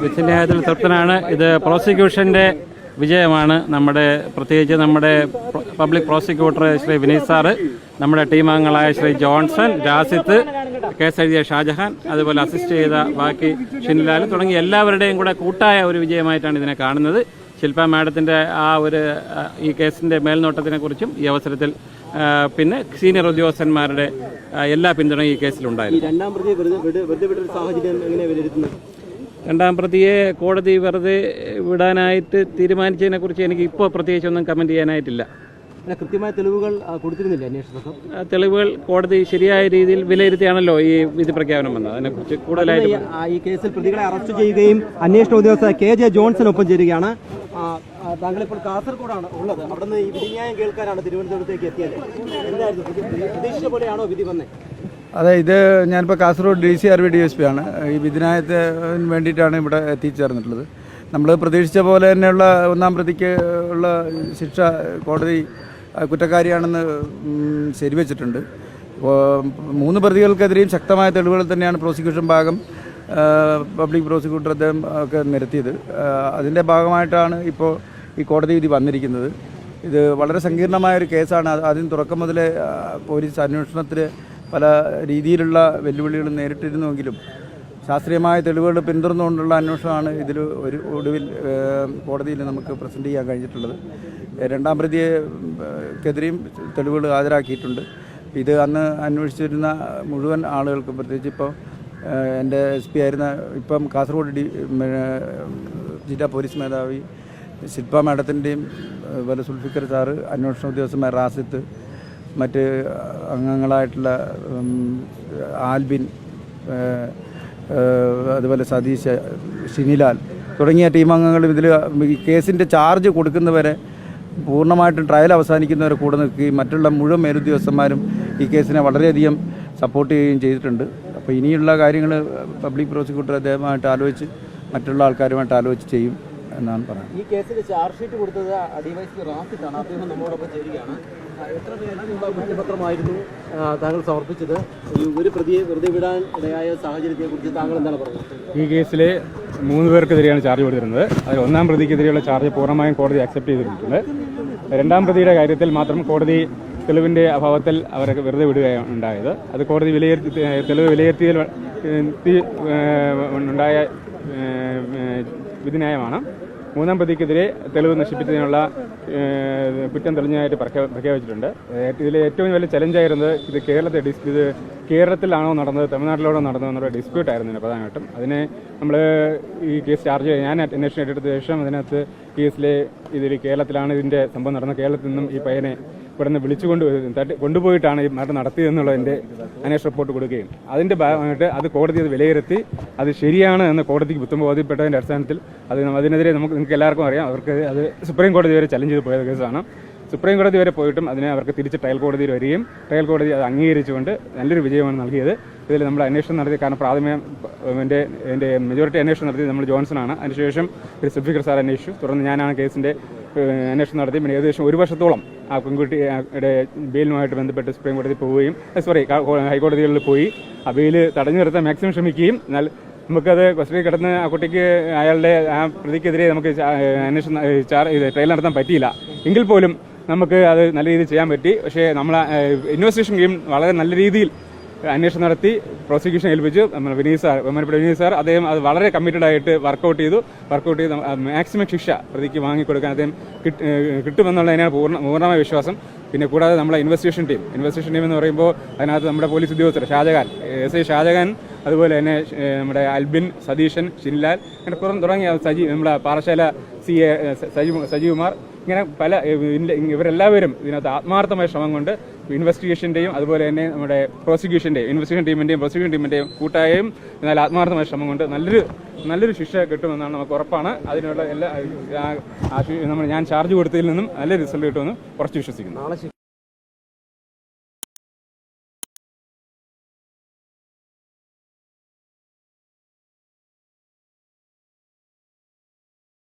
വിധിന്യായത്തിൽ തൃപ്തനാണ്. ഇത് പ്രോസിക്യൂഷന്റെ വിജയമാണ്. നമ്മുടെ പ്രത്യേകിച്ച് നമ്മുടെ public prosecutor Shri Vineeth sir നമ്മുടെ ടീം അംഗങ്ങളായ ശ്രീ ജോൺസൺ രാസിത്ത് കേസ് എഴുതിയ ഷാജഹാൻ അതുപോലെ അസിസ്റ്റ് ചെയ്ത ബാക്കി ഷിൻലാൽ തുടങ്ങിയ എല്ലാവരുടെയും കൂടെ കൂട്ടായ ഒരു വിജയമായിട്ടാണ് ഇതിനെ കാണുന്നത്. ശില്പ മാഡത്തിന്റെ ആ ഒരു ഈ കേസിന്റെ മേൽനോട്ടത്തിനെ കുറിച്ചും ഈ അവസരത്തിൽ പിന്നെ സീനിയർ ഉദ്യോഗസ്ഥന്മാരുടെ എല്ലാ പിന്തുണയും ഈ കേസിലുണ്ടായിരുന്നു. രണ്ടാം പ്രതിയെ കോടതി വെറുതെ വിടാനായിട്ട് തീരുമാനിച്ചതിനെ കുറിച്ച് എനിക്ക് ഇപ്പോൾ പ്രത്യേകിച്ചൊന്നും കമന്റ് ചെയ്യാനായിട്ടില്ല. കൃത്യമായ തെളിവുകൾ കൊടുത്തിരുന്നില്ല അന്വേഷണ തെളിവുകൾ കോടതി ശരിയായ രീതിയിൽ വിലയിരുത്തിയാണല്ലോ ഈ വിധി പ്രഖ്യാപനം വന്നത്. അതിനെക്കുറിച്ച് കൂടുതലായിട്ട് ഈ- കേസിൽ പ്രതികളെ അറസ്റ്റ് ചെയ്യുകയും അന്വേഷണ ഉദ്യോഗസ്ഥ കെ ജെ ജോൺസൺ ഒപ്പം ചേരുകയാണ്. ഇപ്പോൾ കാസർഗോഡാണ് ഉള്ളത്. അവിടുന്ന് ഈ വിധിന്യായം കേൾക്കാനാണ് തിരുവനന്തപുരത്തേക്ക് എത്തിയത്. എന്തായിരുന്നു? പ്രതീക്ഷ പ്രതീക്ഷിച്ച പോലെയാണോ വിധി വന്നേ? അതെ ഇത് ഞാനിപ്പോൾ Kasaragod D C R B D S P ആണ്. ഈ വിധിനായത്തിന് വേണ്ടിയിട്ടാണ് ഇവിടെ എത്തിച്ചേർന്നിട്ടുള്ളത്. നമ്മൾ പ്രതീക്ഷിച്ച പോലെ തന്നെയുള്ള ഒന്നാം പ്രതിക്ക് ഉള്ള ശിക്ഷ കോടതി കുറ്റക്കാരിയാണെന്ന് ശരിവച്ചിട്ടുണ്ട്. മൂന്ന് പ്രതികൾക്കെതിരെയും ശക്തമായ തെളിവുകൾ തന്നെയാണ് പ്രോസിക്യൂഷൻ ഭാഗം പബ്ലിക് പ്രോസിക്യൂട്ടർ അദ്ദേഹം ഒക്കെ നിരത്തിയത്. അതിന്റെ ഭാഗമായിട്ടാണ് ഇപ്പോൾ ഈ കോടതി വിധി വന്നിരിക്കുന്നത്. ഇത് വളരെ സങ്കീർണമായ ഒരു കേസാണ് ആദ്യം തുടക്കം മുതലേ പോലീസ് അന്വേഷണത്തിൽ പല രീതിയിലുള്ള വെല്ലുവിളികൾ നേരിട്ടിരുന്നുവെങ്കിലും ശാസ്ത്രീയമായ തെളിവുകൾ പിന്തുടർന്നുകൊണ്ടുള്ള അന്വേഷണമാണ് ഇതിൽ ഒരു ഒടുവിൽ കോടതിയിൽ നമുക്ക് പ്രസന്റ് ചെയ്യാൻ കഴിഞ്ഞിട്ടുള്ളത്. രണ്ടാം പ്രതിയെക്കെതിരെയും തെളിവുകൾ ഹാജരാക്കിയിട്ടുണ്ട്. ഇത് അന്ന് അന്വേഷിച്ചിരുന്ന മുഴുവൻ ആളുകൾക്കും പ്രത്യേകിച്ച് ഇപ്പോൾ എന്റെ എസ് പി ആയിരുന്ന ഇപ്പം കാസർഗോഡ് ഡി ജില്ലാ പോലീസ് മേധാവി ശില്പ മാഡത്തിന്റെയും അതുപോലെ സുൽഫിക്കർ സാറ് അന്വേഷണ ഉദ്യോഗസ്ഥന്മാർ റാസിത്ത് മറ്റ് അംഗങ്ങളായിട്ടുള്ള ആൽബിൻ അതുപോലെ സതീശ് ഷിനിലാൽ തുടങ്ങിയ ടീം അംഗങ്ങൾ ഇതിൽ കേസിന്റെ ചാർജ് കൊടുക്കുന്നവരെ പൂർണമായിട്ടും ട്രയൽ അവസാനിക്കുന്നവരെ കൂടെ നിൽക്കുകയും മറ്റുള്ള മുഴുവൻ മേലുദ്യോഗസ്ഥന്മാരും ഈ കേസിനെ വളരെയധികം സപ്പോർട്ട് ചെയ്യുകയും ചെയ്തിട്ടുണ്ട്. അപ്പോൾ ഇനിയുള്ള കാര്യങ്ങൾ പബ്ലിക് പ്രോസിക്യൂട്ടർ അദ്ദേഹമായിട്ട് ആലോചിച്ച് മറ്റുള്ള ആൾക്കാരുമായിട്ട് ആലോചിച്ച് ചെയ്യും എന്നാണ് പറയുന്നത്. ഈ കേസിൽ ചാർജ് ഷീറ്റ് കൊടുത്തത് അഡീവൈസ് റാഫിത്താണ് അദ്ദേഹം നമ്മളോടൊപ്പം ചേരുകയാണ്. ആ, കുറ്റപത്രമായിരുന്നു താങ്കൾ സമർപ്പിച്ചത്? ഒരു പ്രതിയെ വെറുതെ വിടാൻ ഇടയായ സാഹചര്യത്തെക്കുറിച്ച് താങ്കൾ എന്താണ് പറഞ്ഞത് ഈ കേസിൽ മൂന്ന് പേർക്കെതിരെയാണ് ചാർജ് കൊടുത്തിരുന്നത്. അതിൽ ഒന്നാം പ്രതിക്കെതിരെയുള്ള ചാർജ് പൂർണമായും കോടതി അക്സെപ്റ്റ് ചെയ്തിട്ടുണ്ട്. രണ്ടാം പ്രതിയുടെ കാര്യത്തിൽ മാത്രം കോടതി തെളിവിന്റെ അഭാവത്തിൽ അവരെ വെറുതെ വിടുകയാണ് ഉണ്ടായത്. അത് കോടതി വിലയിരുത്തി തെളിവ് വിലയിരുത്തിയതിൽ ഉണ്ടായ വിധിന്യായമാണ്. മൂന്നാം പ്രതിക്കെതിരെ തെളിവ് നശിപ്പിച്ചതിനുള്ള കുറ്റം തെളിഞ്ഞതായിട്ട് പ്രഖ്യാ- പ്രഖ്യാപിച്ചിട്ടുണ്ട്. ഇതിൽ ഏറ്റവും വലിയ ചലഞ്ചായിരുന്നത് ഇത് കേരളത്തെ ഡിസ് ഇത് കേരളത്തിലാണോ നടന്നത് തമിഴ്നാട്ടിലാണോ നടന്നത് എന്നുള്ള ഡിസ്പ്യൂട്ട് ആയിരുന്നു ഇതിന് പ്രധാനമായിട്ടും. അതിനെ നമ്മൾ ഈ കേസ് ചാർജ് ചെയ്ത് ഞാൻ അന്വേഷണം ഏറ്റെടുത്ത ശേഷം അതിനകത്ത് കേസിലെ ഇതിൽ കേരളത്തിലാണ് ഇതിന്റെ സംഭവം നടന്നത്. കേരളത്തിൽ നിന്നും ഈ പയ്യനെ ഇവിടെ നിന്ന് വിളിച്ചുകൊണ്ട് തട്ടി കൊണ്ടുപോയിട്ടാണ് ഈ മരണം നടത്തിയതെന്നുള്ളതിന്റെ അന്വേഷണ റിപ്പോർട്ട് കൊടുക്കുകയും. അതിന്റെ ഭാഗമായിട്ട് അത് കോടതി അത് വിലയിരുത്തി അത് ശരിയാണ് എന്ന് കോടതിക്ക് ബുദ്ധം അടിസ്ഥാനത്തിൽ അത് അതിനെതിരെ നമുക്ക് നിങ്ങൾക്ക് എല്ലാവർക്കും അറിയാം. അവർക്ക് അത് സുപ്രീം കോടതി വരെ ചലഞ്ച് ചെയ്ത് പോയ കേസാണ്. സുപ്രീം കോടതി വരെ പോയിട്ടും അതിനെ അവർക്ക് തിരിച്ച് ട്രയൽ കോടതിയിൽ വരികയും ട്രയൽ കോടതി അത് അംഗീകരിച്ചുകൊണ്ട് നല്ലൊരു വിജയമാണ് നൽകിയത്. ഇതിൽ നമ്മൾ അന്വേഷണം നടത്തി കാരണം പ്രാഥമിക എന്റെ മെജോറിറ്റി അന്വേഷണം നടത്തിയത് നമ്മൾ ജോൺസൺ ആണ് അതിനുശേഷം ഒരു സുഫിക്കർ സാർ അന്വേഷിച്ചു. തുടർന്ന് ഞാനാണ് കേസിന്റെ അന്വേഷണം നടത്തി. പിന്നെ ഏകദേശം ഒരു വർഷത്തോളം ആ പെൺകുട്ടിയുടെ ബെയിലുമായിട്ട് ബന്ധപ്പെട്ട് സുപ്രീം കോടതി പോവുകയും സോറി ഹൈക്കോടതികളിൽ പോയി. ആ ബെയിൽ തടഞ്ഞു നിർത്താൻ മാക്സിമം ശ്രമിക്കുകയും എന്നാൽ നമുക്കത് കസ്റ്റഡിയിൽ കിടന്ന് ആ കുട്ടിക്ക് അയാളുടെ ആ പ്രതിക്കെതിരെ നമുക്ക് അന്വേഷണം ട്രയൽ നടത്താൻ പറ്റിയില്ല. എങ്കിൽ പോലും നമുക്ക് അത് നല്ല രീതിയിൽ ചെയ്യാൻ പറ്റി. പക്ഷേ നമ്മൾ ഇൻവെസ്റ്റിഗേഷൻ ഗെയിം വളരെ നല്ല രീതിയിൽ അന്വേഷണം നടത്തി പ്രോസിക്യൂഷൻ ഏൽപ്പിച്ചു. നമ്മുടെ വിനീത് സാർ ബഹുമാനപ്പെട്ട വിനീത് സാർ അദ്ദേഹം അത് വളരെ കമ്മിറ്റഡ് ആയിട്ട് വർക്കൗട്ട് ചെയ്തു. വർക്കൗട്ട് ചെയ്ത് മാക്സിമം ശിക്ഷ പ്രതിക്ക് വാങ്ങിക്കൊടുക്കാൻ അദ്ദേഹം കിട്ടുമെന്നുള്ളതിനാണ് പൂർണ പൂർണമായ വിശ്വാസം. പിന്നെ കൂടാതെ നമ്മളെ ഇൻവെസ്റ്റിഗേഷൻ ടീം ഇൻവെസ്റ്റിഗേഷൻ ടീം എന്ന് പറയുമ്പോൾ അതിനകത്ത് നമ്മുടെ പോലീസ് ഉദ്യോഗസ്ഥർ ഷാജഹാൻ എസ് ഐ ഷാജഹാൻ അതുപോലെ തന്നെ നമ്മുടെ അൽബിൻ സതീശൻ ഷിൻലാൽ അങ്ങനെ പുറം തുടങ്ങിയ സജി നമ്മുടെ പാറശാല സി എ സജീവ് സജീവ്കുമാർ ഇങ്ങനെ പല ഇവരെല്ലാവരും ഇതിനകത്ത് ആത്മാർത്ഥമായ ശ്രമം കൊണ്ട് ഇൻവെസ്റ്റിഗേഷന്റെയും അതുപോലെ തന്നെ നമ്മുടെ പ്രോസിക്യൂഷന്റെയും ഇൻവെസ്റ്റിഗേഷൻ ടീമിന്റെയും പ്രോസിക്യൂഷൻ ടീമിന്റെയും കൂട്ടായും എന്നാൽ ആത്മാർത്ഥമായ ശ്രമം കൊണ്ട് നല്ലൊരു നല്ലൊരു ശിക്ഷ കിട്ടുമെന്നാണ് നമുക്ക് ഉറപ്പാണ്. അതിനുള്ള എല്ലാ നമ്മൾ ഞാൻ ചാർജ് കൊടുത്തതിൽ നിന്നും നല്ല റിസൾട്ട് കിട്ടുമെന്ന് കുറച്ച് വിശ്വസിക്കുന്നു.